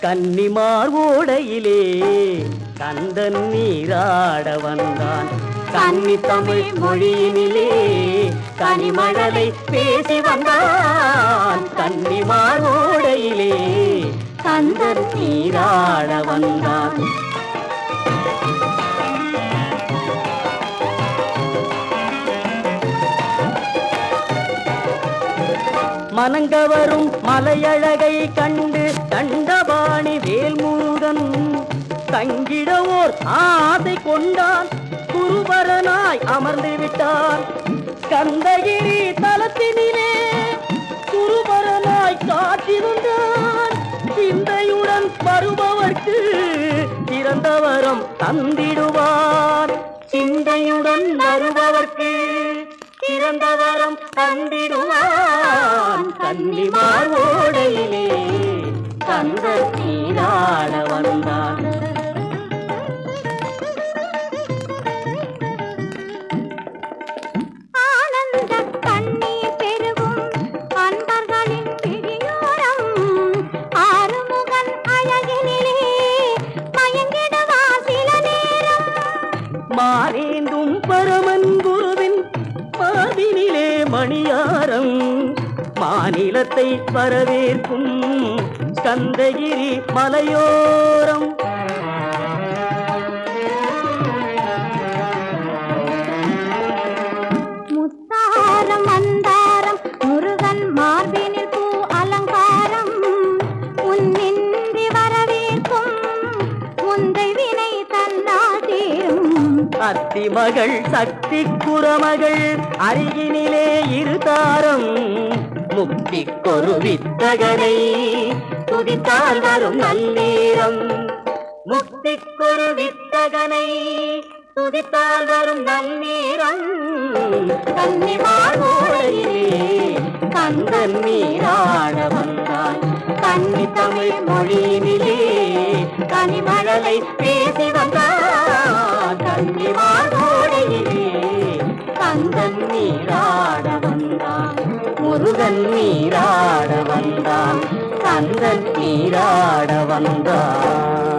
கன்னிமார் ஓடையிலே கந்தன் நீராட வந்தான். கன்னி தமிழ் மொழியினிலே கனிமழலை பேசி வந்தான் கன்னிமார் ஓடையிலே கந்தன் நீராட வந்தான். மனங்கவரும் மலையழ ஆசை கொண்டான் குருபரனாய் அமர்ந்து விட்டான். கந்தகிரி தலத்தினிலே குருபரனாய் காட்டிருந்தான் சிந்தையுடன் வருபவர்க்கு திறந்தவரம் தந்திடுவார் சிந்தையுடன் வருபவர்க்கு திறந்தவரம் தந்திடுவான். கன்னிமார் ஓடையிலே கந்த மாறேந்தும் பரமன் குருவின் மார்பினிலே மணியாரம் மாநிலத்தை வரவேற்கும் கந்தகிரி மலையோரம். முத்தாரம் அத்தி மகள் சக்தி குரமகள் அருகினிலே இருதாரம் முக்தி கொருவித்தகனை துதித்தால் வரும் நன்னேரம் முக்தி கொருவித்தகனை துதித்தால் வரும் நன்னேரம் கன்னிமாரோடையிலே கந்தன் நீராட வந்தான் கன்னி தமிழ் மொழியினிலே கனிமழலை பேசி முருகன் நீராட வந்தான். முருகன் நீராட வந்தான். கந்தன் நீராட வந்தான்.